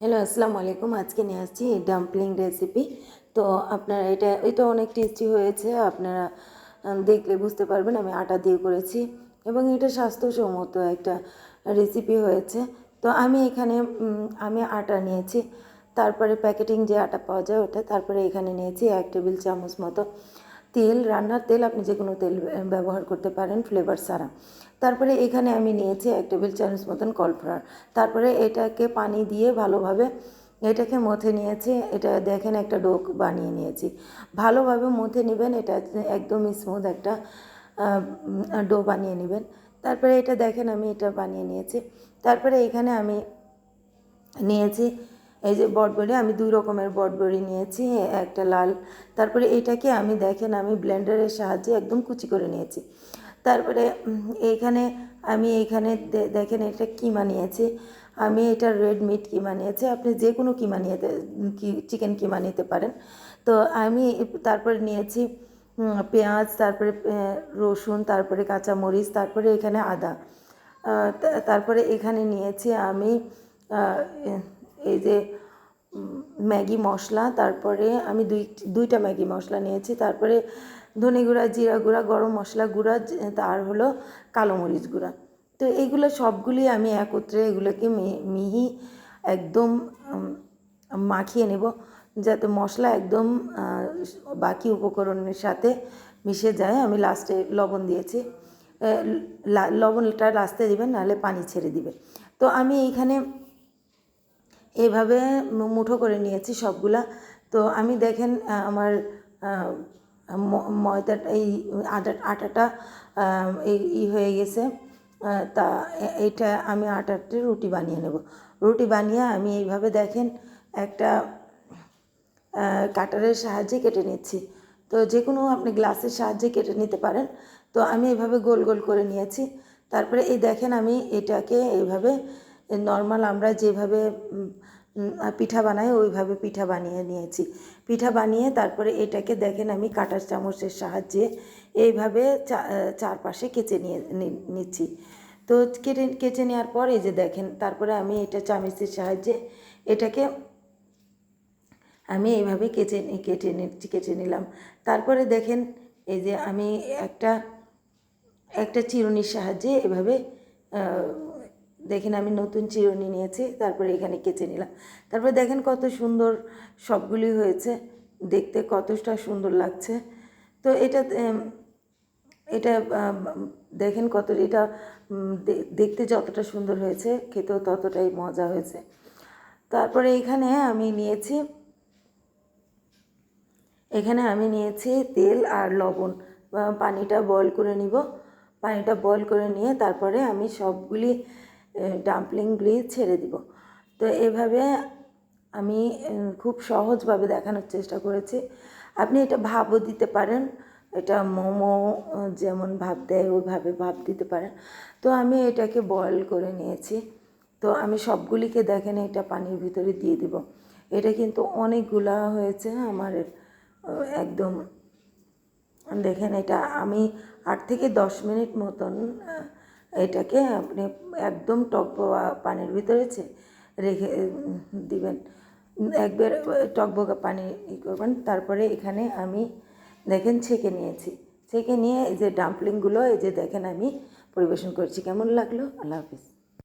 Hello আসসালামু আলাইকুম আজকে নিয়ে আসছি ডাম্পলিং রেসিপি তো আপনারা এটা এটা অনেক টেস্টি হয়েছে। আপনারা দেখলে বুঝতে পারবেন আমি আটা দিয়ে করেছি। এবং এটা স্বাস্থ্যসম্মত একটা রেসিপি হয়েছে। তো আমি এখানে আমি আটা নিয়েছি। তারপরে প্যাকেটিং যে আটা পাওয়া যায় ওটা, তারপরে এখানে নিয়েছি এক টেবিল চামচ মতো তেল, রান্নার তেল আপনি যে কোনো তেল ব্যবহার করতে পারেন ফ্লেভার ছাড়া। তারপরে এখানে আমি নিয়েছি এক টেবিল চামচ মতন কর্নফ্লাওয়ার। তারপরে এটাকে পানি দিয়ে ভালোভাবে এটাকে মথে নিয়েছি। এটা দেখেন একটা ডোক বানিয়ে নিয়েছি। ভালোভাবে মথে নেবেন, এটা একদম স্মুথ একটা ডো বানিয়ে নেবেন। তারপরে এটা দেখেন আমি এটা বানিয়ে নিয়েছি। তারপরে এখানে আমি নিয়েছি এই যে বটবড়ি আমি দুই রকমের বটবড়ি নিয়েছি, একটা লাল। তারপরে এটাকে আমি দেখেন, আমি ব্লেন্ডারের সাহায্যে একদম কুচি করে নিয়েছি। তারপরে এইখানে আমি এইখানে দেখেন এটা কিমা নিয়েছি। আমি এটা রেড মিট কিমা নিয়েছি। আপনি যে কোনো কিমা নিতে চিকেন কিমা নিতে পারেন। তো আমি তারপরে নিয়েছি পেঁয়াজ, তারপরে রসুন, তারপরে কাঁচামরিচ, তারপরে এখানে আদা। তারপরে এখানে নিয়েছি আমি এই যে ম্যাগি মশলা, তারপরে আমি দুই, দুইটা ম্যাগি মশলা নিয়েছি। তারপরে ধনে গুঁড়া, জিরা গুঁড়া, গরম মশলা গুঁড়া তার হলো কালো মরিচ গুঁড়া। তো এইগুলো সবগুলি আমি একত্রে এগুলোকে মিহি একদম মাখিয়ে নেব, যাতে মশলা একদম বাকি উপকরণের সাথে মিশে যায়। আমি লাস্টে লবণ দিয়েছি। লবণটা লাস্টে দিবেন, নাহলে পানি ছেড়ে দিবে তো আমি এইখানে এইভাবে মু- মুঠো করে নিয়েছি সবগুলা। তো আমি দেখেন আমার ময়দাটা এই আটা, আটাটা এই, ই হয়ে গেছে। তা এ- এইটা আমি আটাতে রুটি বানিয়ে নেব। রুটি বানিয়ে আমি এইভাবে দেখেন, একটা কাটারের সাহায্যে কেটে নিচ্ছি। তো যে কোনো আপনি গ্লাসের সাহায্যে কেটে নিতে পারেন। তো আমি এইভাবে গোল গোল করে নিয়েছি। তারপরে এই দেখেন আমি এটাকে এইভাবে নর্মাল আমরা যেভাবে পিঠা বানাই, ওইভাবে পিঠা বানিয়ে নিয়েছি। পিঠা বানিয়ে তারপরে এটাকে দেখেন আমি কাটার চামচের সাহায্যে এইভাবে চারপাশে কেচে নিয়ে নিচ্ছি। তো কেটে, কেচে নেওয়ার পর এই যে দেখেন, তারপরে আমি এটা চামচের সাহায্যে এটাকে আমি এইভাবে কেচে, কেটে কেটে নিলাম। তারপরে দেখেন এই যে আমি একটা একটা চিরুনির সাহায্যে এভাবে দেখেন আমি নতুন চিরুনি নিয়েছি, তারপরে এখানে কেচে নিলাম। তারপরে দেখেন কত সুন্দর সবগুলি হয়েছে, দেখতে কতটা সুন্দর লাগছে। তো এটা এটা দেখেন কত, এটা দেখতে যতটা সুন্দর হয়েছে, খেতেও ততটাই মজা হয়েছে। তারপরে এখানে আমি নিয়েছি, এখানে আমি নিয়েছি তেল আর লবণ। পানিটা বয়ল করে নিব। পানিটা বয়ল করে নিয়ে তারপরে আমি সবগুলি ডাম্পলিংগুলি ছেড়ে দিব। তো এভাবে আমি খুব সহজভাবে দেখানোর চেষ্টা করেছি। আপনি এটা ভাবও দিতে পারেন, এটা মোমো যেমন ভাব দেয়, ওইভাবে ভাব দিতে পারেন। তো আমি এটাকে বয়ল করে নিয়েছি। তো আমি সবগুলিকে দেখেন, এটা পানির ভিতরে দিয়ে দিব। এটা কিন্তু অনেকগুলা হয়েছে আমার একদম, দেখেন এটা আমি আট থেকে দশ মিনিট মতন এটাকে আপনি একদম টক পানির ভিতরে রেখে, দিবেন। একবার টকবগা পানি ই করবেন, তারপরে এখানে আমি দেখেন ছেঁকে নিয়েছি। ছেঁকে নিয়ে এই যে ডাম্পলিংগুলো এই যে দেখেন আমি পরিবেশন করছি। কেমন লাগল? আল্লাহ হাফিজ।